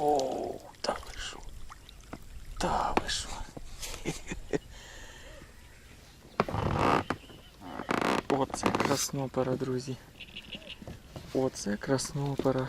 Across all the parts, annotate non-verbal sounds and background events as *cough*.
О, та ви що? Та ви що? *laughs* Оце краснопера, друзі. Оце краснопера.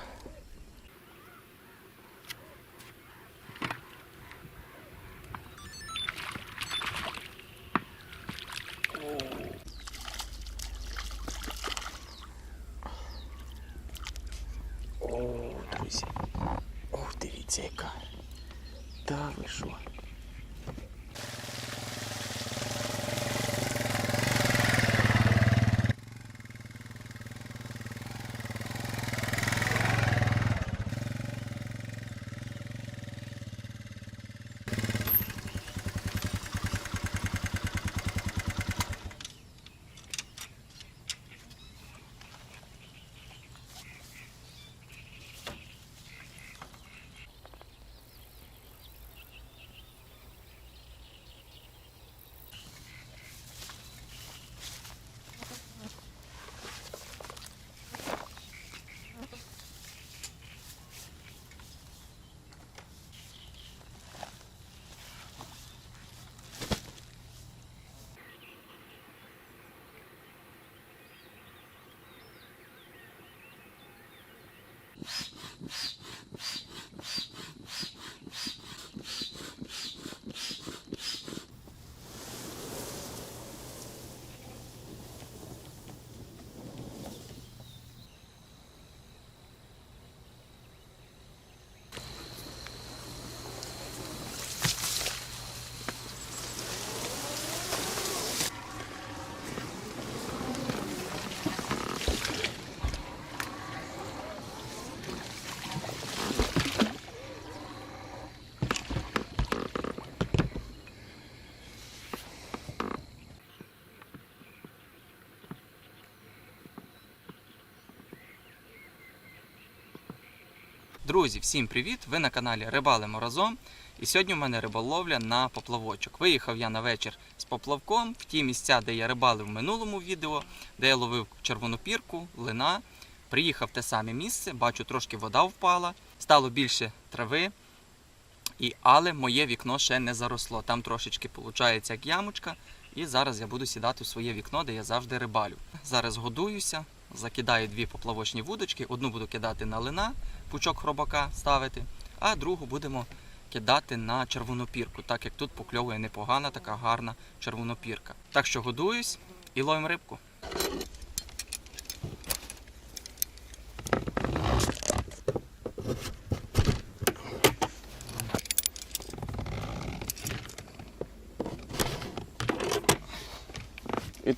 Друзі, всім привіт! Ви на каналі Рибалимо разом. І сьогодні у мене риболовля на поплавочок. Виїхав я на вечір з поплавком в ті місця, де я рибалив в минулому відео, де я ловив червону пірку, лина. Приїхав в те саме місце, бачу, трошки вода впала, стало більше трави. І, але моє вікно ще не заросло. Там трошечки виходить як ямочка. І зараз я буду сідати в своє вікно, де я завжди рибалю. Зараз годуюся, закидаю дві поплавочні вудочки. Одну буду кидати на лина, пучок хробака ставити, а другу будемо кидати на червонопірку, так як тут покльовує непогана, така гарна червонопірка. Так що годуюсь і ловимо рибку.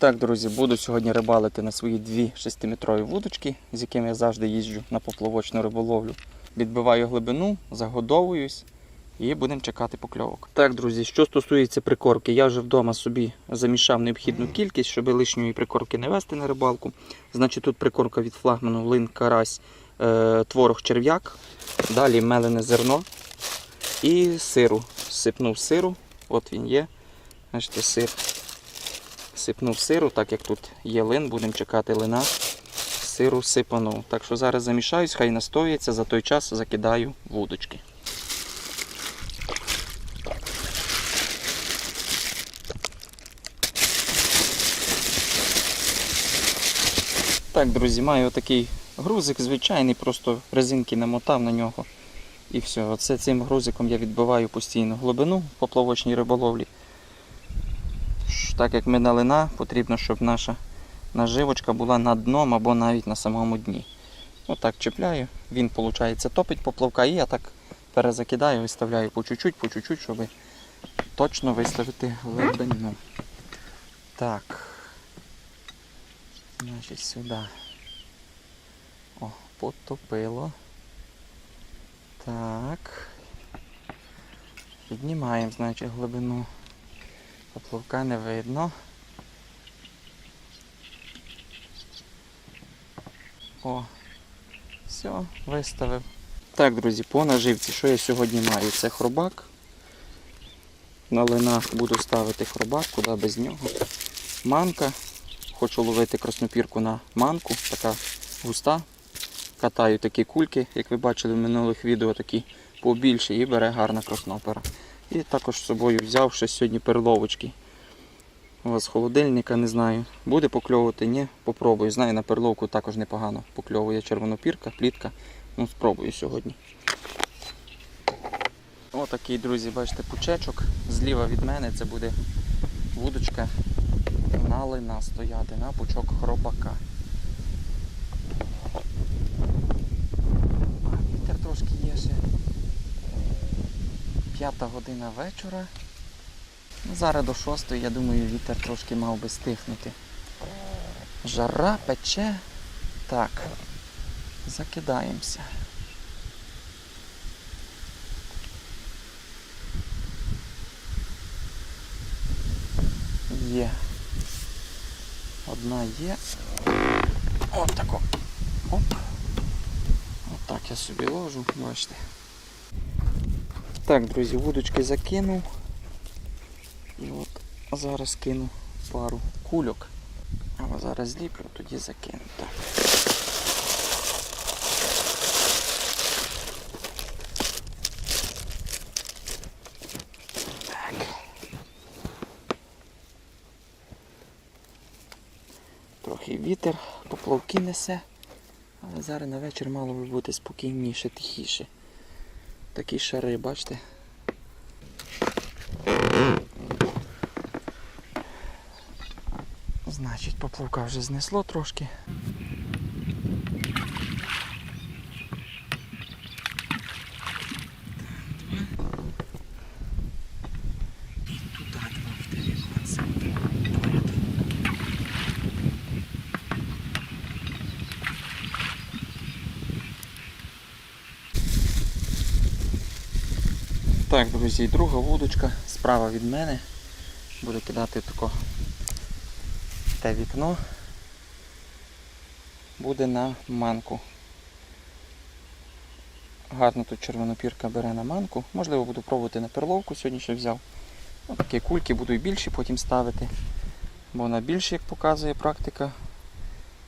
Так, друзі, буду сьогодні рибалити на свої дві 6-метрові вудочки, з якими я завжди їжджу на поплавочну риболовлю. Відбиваю глибину, загодовуюсь і будемо чекати покльовок. Так, друзі, що стосується прикормки, я вже вдома собі замішав необхідну кількість, щоб лишньої прикормки не вести на рибалку. Значить, тут прикормка від флагману лин, карась, е, творог, черв'як, далі мелене зерно і сиру. Сипнув сиру, от він є. Бачите, сир сипнув сиру, так як тут є лин, будемо чекати лина. Сиру сипанув. Так що зараз замішаюсь, хай настоїться, за той час закидаю вудочки. Так, друзі, маю отакий грузик звичайний, просто резинки намотав на нього. І все. Оце цим грузиком я відбиваю постійно глибину в поплавочній риболовлі. Так як ми на потрібно, щоб наша наживочка була на дном або навіть на самому дні. Отак чіпляю, він, виходить, топить поплавка і я так перезакидаю, виставляю по чуть-чуть, по чуть-чуть, щоб точно виставити глибину. Так. Значить, сюди. О, потопило. Так. Піднімаємо, значить, глибину. Поплавка не видно. О, все, виставив. Так, друзі, по наживці, що я сьогодні маю? Це хробак. На лина буду ставити хробак, куди без нього. Манка. Хочу ловити краснопірку на манку, така густа. Катаю такі кульки, як ви бачили в минулих відео, такі побільше і бере гарна краснопера. І також з собою взяв ще сьогодні перловочки. У вас холодильника, не знаю. Буде покльовувати, ні, попробую. Знаю, на перловку також непогано покльовує червонопірка, плітка. Ну, спробую сьогодні. Отакий, друзі, бачите, пучечок. Зліва від мене це буде вудочка на лина стояти, на пучок хробака. А, Вітер трошки є ще. П'ята година вечора. Ну, Зараз до шостої, я думаю, вітер трошки мав би стихнути. Жара пече. Так. Закидаємося. Є. Одна є. От тако. Оп. Отак я собі ложу, бачите. Так, друзі, вудочки закинув. І от зараз кину пару кульок. А зараз зліплю, тоді закину. Так. Так. Трохи вітер, поплавки несе, але зараз на вечір мало би бути спокійніше, тихіше. Такі шари, бачите? Значить, поплавка вже знесло трошки. Так, друзі, друга вудочка справа від мене. Буду кидати тако те вікно. Буде на манку. Гарно тут червонопірка бере на манку. Можливо, буду пробувати на перловку сьогодні ще взяв. Ось такі кульки буду і більші потім ставити. Бо на більші, як показує практика,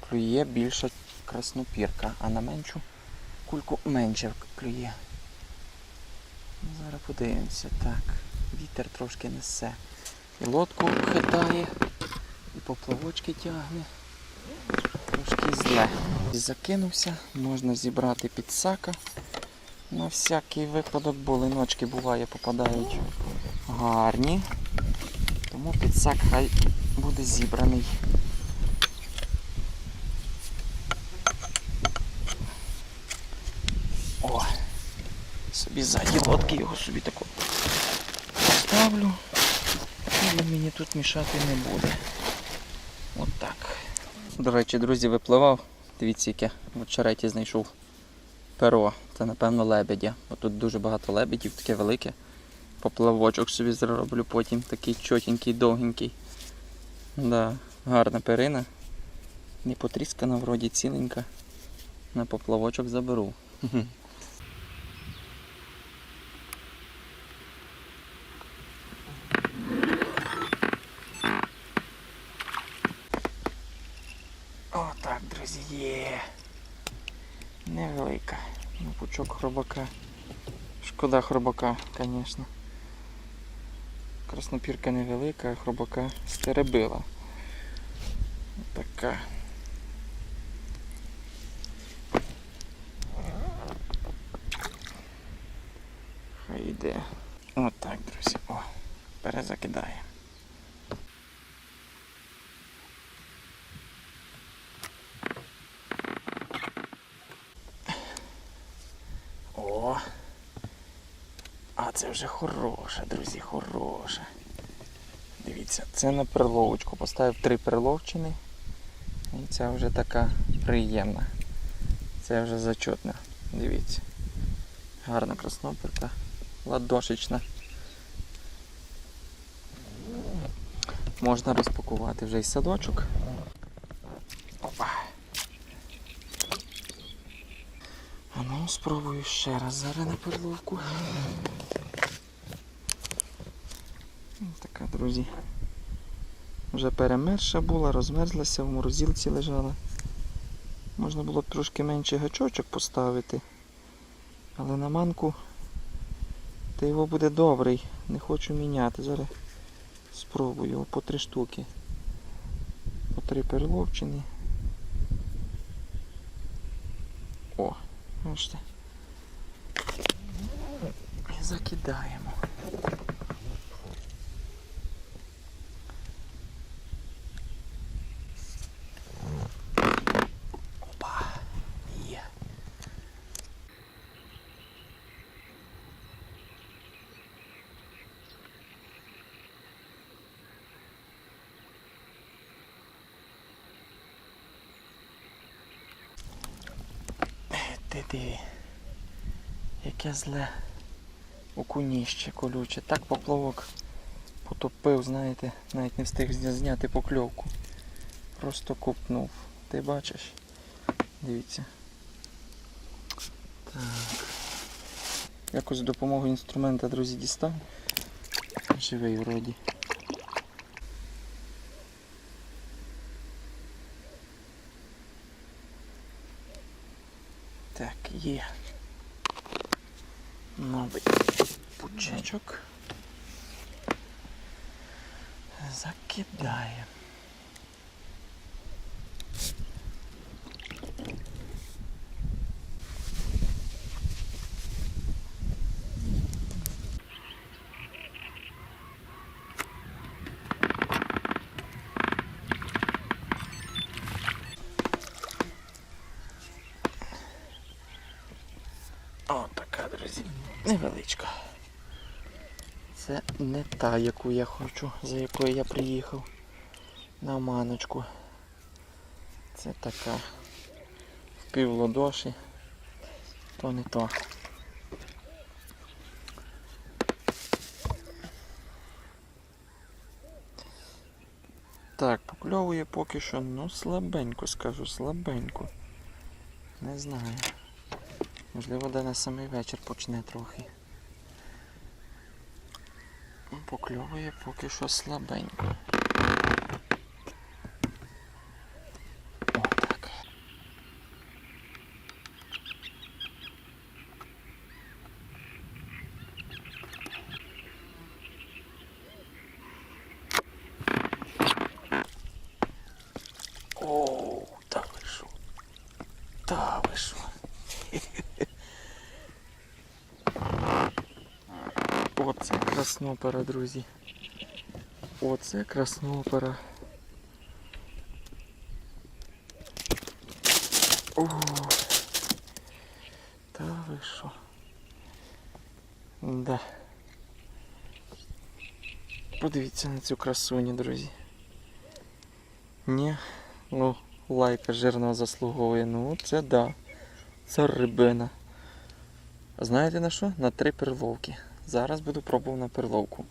клює більша краснопірка, а на меншу кульку менше клює. Ну, Зараз подивимося. Так, вітер трошки несе. І лодку хитає, і поплавочки тягне. Трошки зле. Закинувся, можна зібрати підсака. На всякий випадок, бо линочки буває попадають гарні. Тому підсак хай буде зібраний. О! Собі ззаді лодки його собі тако поставлю. І він мені тут мішати не буде. От так. До речі, друзі, випливав. Дивіться, яке в очереті знайшов перо. Це, напевно, лебедя. Бо тут дуже багато лебедів, таке велике. Поплавочок собі зроблю потім, такий чотенький, довгенький. Да, гарна перина. Не потріскана, вроді ціленька. На поплавочок заберу. О, так, друзі, є. Невелика. Ну, пучок хробака. Шкода хробака, звісно. Краснопірка невелика, а хробака стеребила. Така. Хай йде. От так, друзі. О, перезакидає. О! А це вже хороше, друзі, хороше. Дивіться, це на перловочку. Поставив три перловчини. І ця вже така приємна. Це вже зачетна. Дивіться. Гарна красноперка. Ладошечна. Можна розпакувати вже й садочок. Опа. А ну, спробую ще раз зараз на перловку. Ось Така, друзі. Вже перемерша була, розмерзлася, в морозилці лежала. Можна було б трошки менше гачочок поставити, але на манку Та його буде добрий. Не хочу міняти. Зараз спробую його по три штуки. По три переловчені. О, бачите. І закидаємо. Опа. Є. Ти диви. Яке зле окуніще колюче. Так поплавок потопив, знаєте, навіть не встиг зняти покльовку. Просто купнув. Ти бачиш? Дивіться. Так. Якось з допомогою інструмента, друзі, дістав. Живий вроді. Так, є. Мабуть, пучечок. Закидає. О, така, друзі. Невеличка. Це не та, яку я хочу, за якою я приїхав на маночку. Це така в пів. То не то. Так, покльовує поки що, ну слабенько скажу, слабенько. Не знаю. Можливо, де на самий вечір почне трохи. Покльовує поки що слабенько. О, так. О, та ви що? Та ви що? Оце краснопера, друзі. Оце краснопера. О, та ви що? Да. Подивіться на цю красуню, друзі. Ні, ну, лайка жирного заслуговує. Ну, це да. Це рибина. Знаєте на що? На три перловки. Зараз буду пробувати на перловку.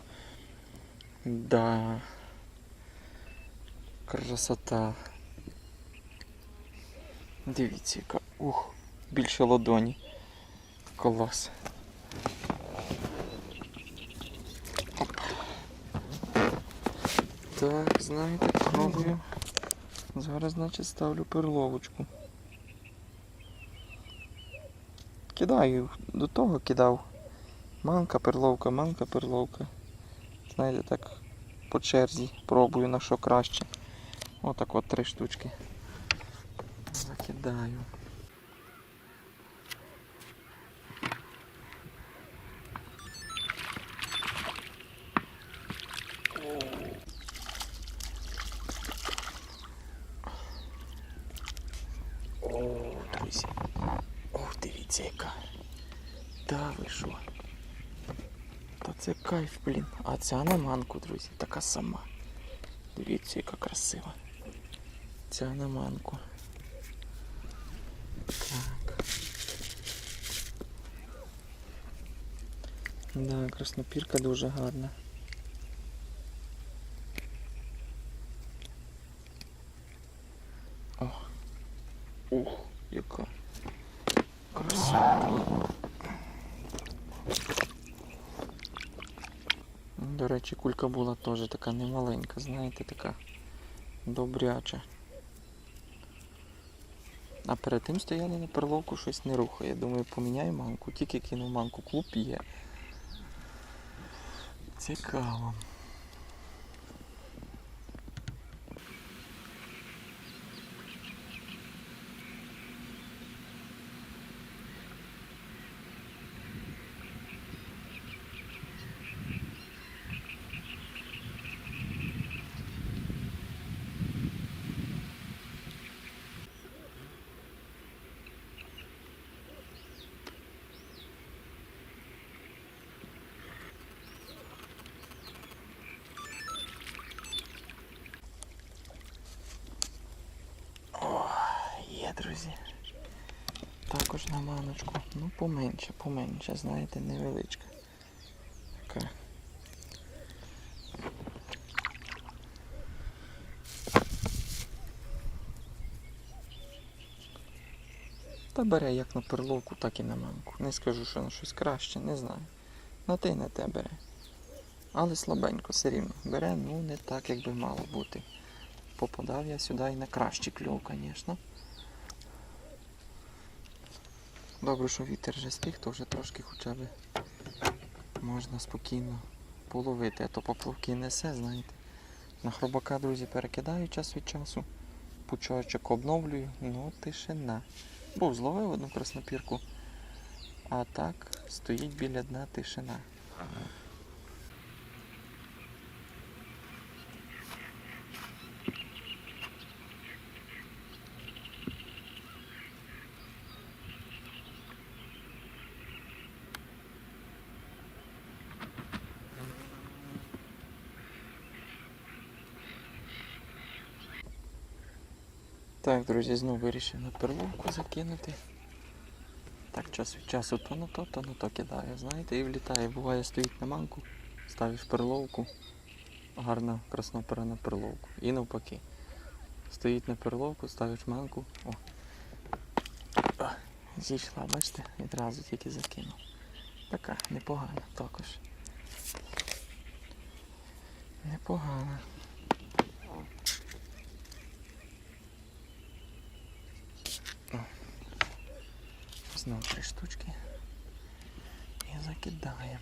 Да. Красота. Дивіться, яка. Ух, більше ладоні. Клас. Оп. Так, знаєте, пробую. Зараз, значить, ставлю перловочку. Кидаю, до того кидав. Манка, перловка, манка, перловка. Знаєте, так по черзі пробую на що краще. Отак от три штучки. Закидаю. О, друзі. Ох, дивіться яка. Та ви що? Та це кайф, блін. А ця на манку, друзі, така сама. Дивіться, яка красива. Ця на манку. Так. Да, краснопірка дуже гарна. О. Ух, яка красота. До речі, кулька була теж така немаленька, знаєте, така добряча. А перед тим стояли на перловку, щось не рухає. Думаю, поміняю манку. Тільки кинув манку, клуб є. Цікаво. О, є, друзі. Також на маночку. Ну, поменше, поменше, знаєте, невеличка. Така. Та бере як на перловку, так і на манку. Не скажу, що на щось краще, не знаю. На те й на те бере. Але слабенько все рівно. Бере, ну не так, як би мало бути. Попадав я сюди і на кращий кльов, звісно. Добре, що вітер вже стих, то вже трошки хоча б можна спокійно половити, а то поплавки несе, знаєте. На хробака, друзі, перекидаю час від часу. Пучочок обновлюю, ну тишина. Був зловив одну краснопірку, а так стоїть біля дна тишина. Так, друзі, знову вирішив на перловку закинути. Так, час від часу то на то, то на то кидаю, знаєте, і влітає. Буває, стоїть на манку, ставиш перловку, гарна краснопера на перловку. І навпаки. Стоїть на перловку, ставиш манку. О. Зійшла, бачите, відразу тільки закинув. Така непогана також. Непогана. Знову три штучки. І закидаємо.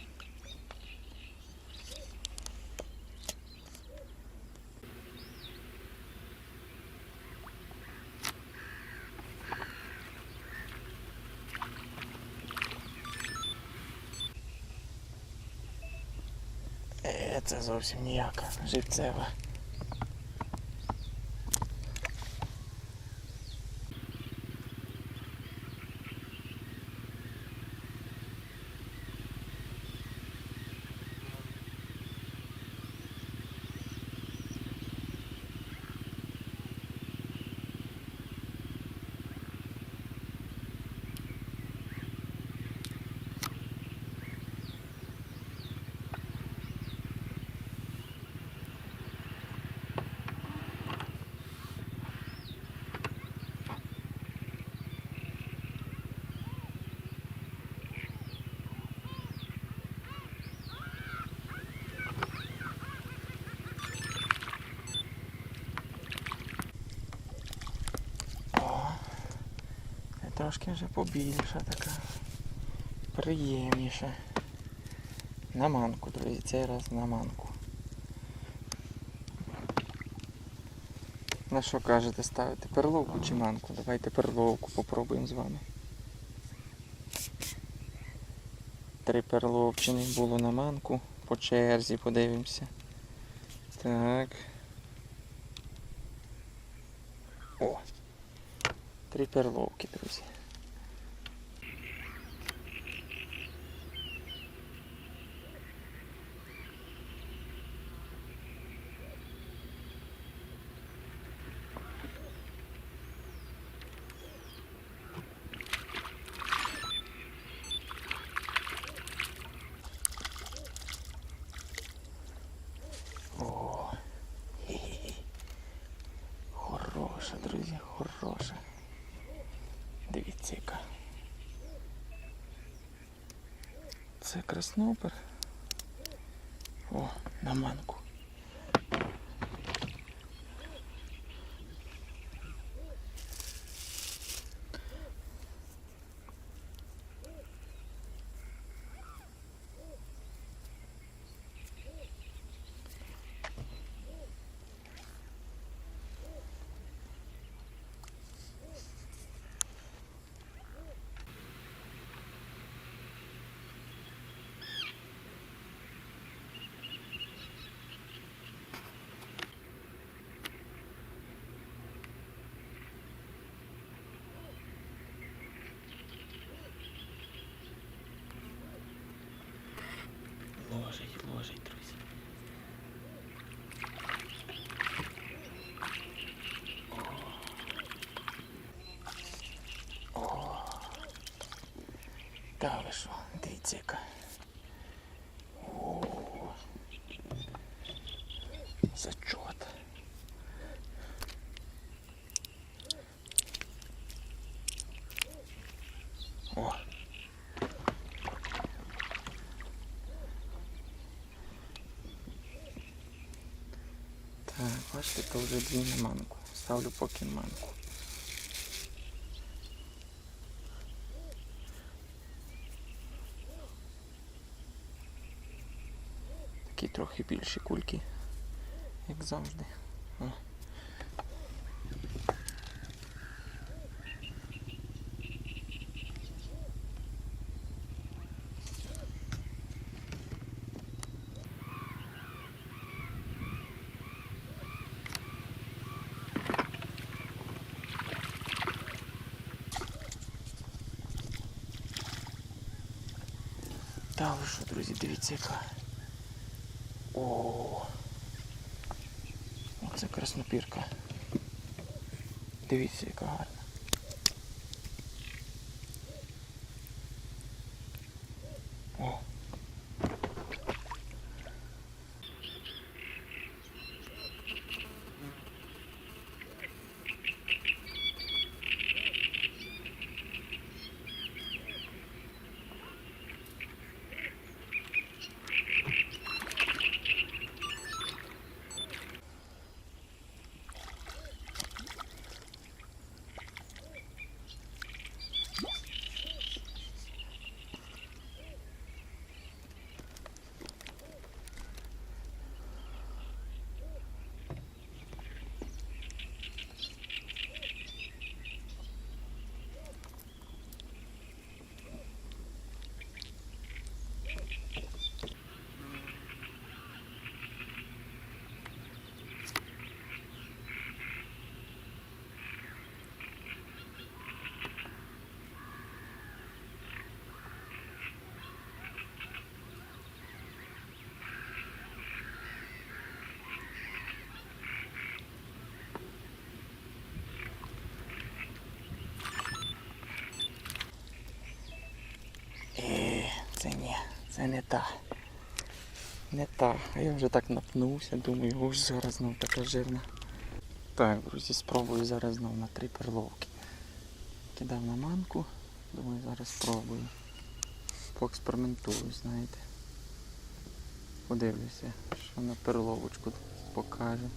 Е, це зовсім ніяка живцева. Трошки вже побільша така. Приємніша. На манку, друзі, цей раз на манку. На що кажете ставити? Перловку чи манку? Давайте перловку попробуємо з вами. Три перловчини було на манку. По черзі подивимося. Так. О! Три перловки, друзі. О, хе-хе-хе. Хороша, друзі, хороша. Дивіться яка. Це краснопер. О, на манку. Ложить, друзі. О. О. Та ви що, дивіться яка. Бачите, то вже дві на манку. Ставлю поки манку. Такі трохи більші кульки, як завжди. О. Та ви що, друзі, дивіться яка. О. Оце краснопірка. Дивіться, яка гарна. Це не та. Не та. А я вже так напнувся, думаю, уж зараз знов така жирна. Так, друзі, спробую зараз знов на три перловки. Кидав на манку, думаю, зараз спробую. Поекспериментую, знаєте. Подивлюся, що на перловочку покаже.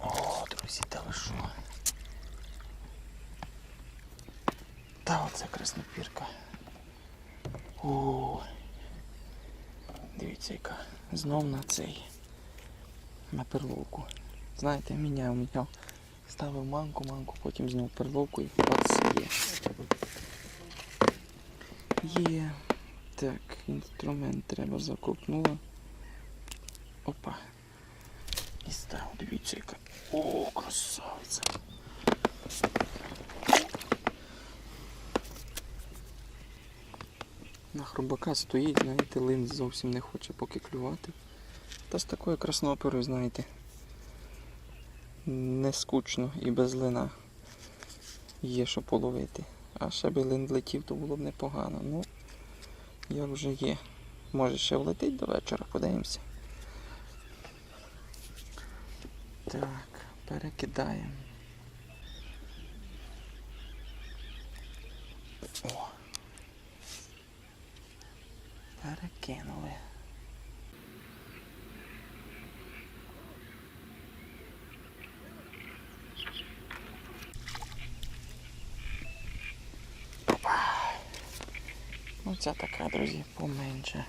О, друзі, та оце краснопірка. О, дивіться, яка. Знов на цей. На перловку. Знаєте, міняв, міняв. Ставив манку, манку, потім знов перловку і бац, є. Є. Так, інструмент треба закопнула. Опа. І став, дивіться, яка. О, красавиця. На хробака стоїть, знаєте, лин зовсім не хоче поки клювати. Та з такою красноперою, знаєте, не скучно і без лина є що половити. А ще би лин летів, то було б непогано. Ну, як вже є. Може ще влетить до вечора, подивимося. Так, перекидаємо. О! Перекинули. Оця ну, така, друзі, поменше.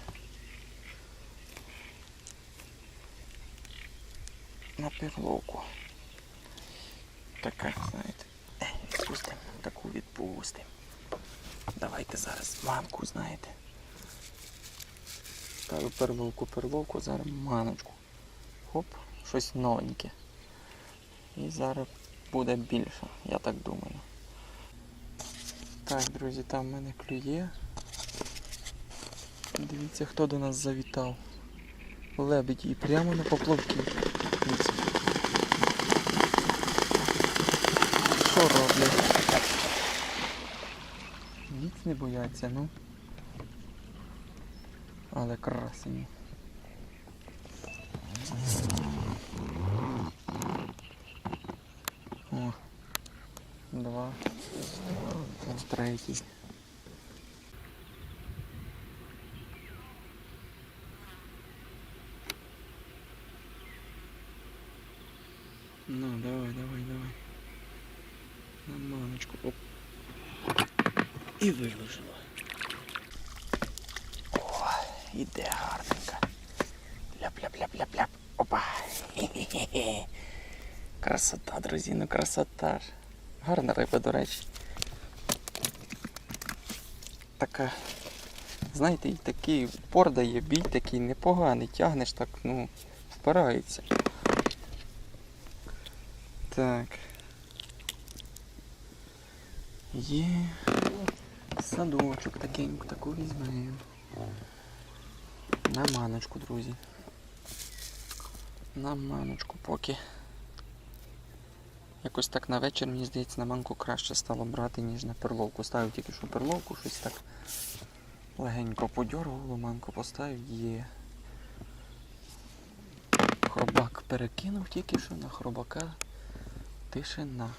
На перловку. Така, знаєте. Відпустимо, таку відпустимо. Давайте зараз манку, знаєте. Ставлю перловку, перловку, зараз маночку. Хоп, щось новеньке. І зараз буде більше, я так думаю. Так, друзі, там в мене клює. Дивіться, хто до нас завітав. Лебедь і прямо на поплавки. Дивіться. Що роблять? Не бояться, ну. Але красені. О, два. Третій. Ну, давай, давай, давай. На маночку. Оп. І виложила. О, іде гарненько. Ляп-ляп-ляп-ляп-ляп. Опа. Хе-хе-хе. *laughs* Красота, друзі, ну красота ж. Гарна риба, до речі. Така. Знаєте, і такий упор дає, бій такий непоганий, тягнеш так, ну, впирається. Так. Є садочок такеньку, таку візьмемо. На маночку, друзі. На маночку поки. Якось так на вечір, мені здається, на манку краще стало брати, ніж на перловку. Ставив тільки що перловку, щось так легенько подьоргувало, манку поставив, є. Хробак перекинув тільки що на хробака тишина.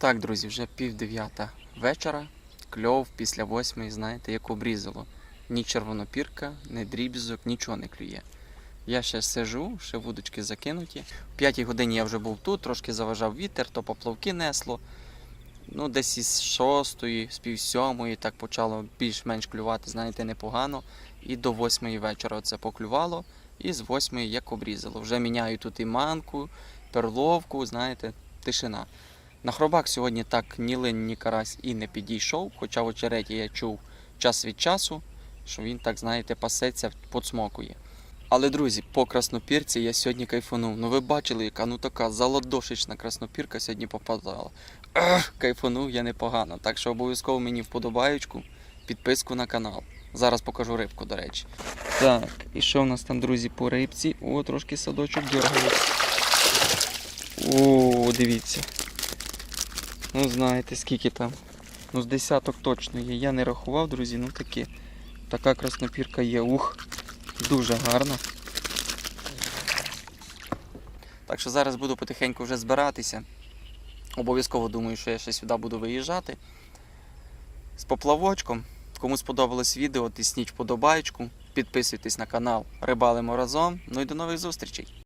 Так, друзі, вже пів дев'ята вечора. Кльов після восьмої, знаєте, як обрізало. Ні червонопірка, ні дрібізок, нічого не клює. Я ще сижу, ще вудочки закинуті. В п'ятій годині я вже був тут, трошки заважав вітер, то поплавки несло. Ну, десь із шостої, з пів сьомої так почало більш-менш клювати, знаєте, непогано. І до восьмої вечора це поклювало, і з восьмої як обрізало. Вже міняю тут і манку, перловку, знаєте, тишина. На хробак сьогодні так ні лин, ні карась і не підійшов, хоча в очереті я чув час від часу, що він так, знаєте, пасеться, подсмокує. Але, друзі, по краснопірці я сьогодні кайфанув. Ну ви бачили, яка ну така залодошечна краснопірка сьогодні попадала. Ех, кайфанув я непогано. Так що обов'язково мені вподобаючку, підписку на канал. Зараз покажу рибку, до речі. Так, і що в нас там, друзі, по рибці? О, трошки садочок дергає. О, дивіться. Ну знаєте, скільки там. Ну, з десяток точно є. Я не рахував, друзі, ну такі. Така краснопірка є. Ух, дуже гарна. Так що зараз буду потихеньку вже збиратися. Обов'язково думаю, що я ще сюди буду виїжджати. З поплавочком. Кому сподобалось відео, тисніть вподобайку, підписуйтесь на канал Рибалимо разом. Ну і до нових зустрічей!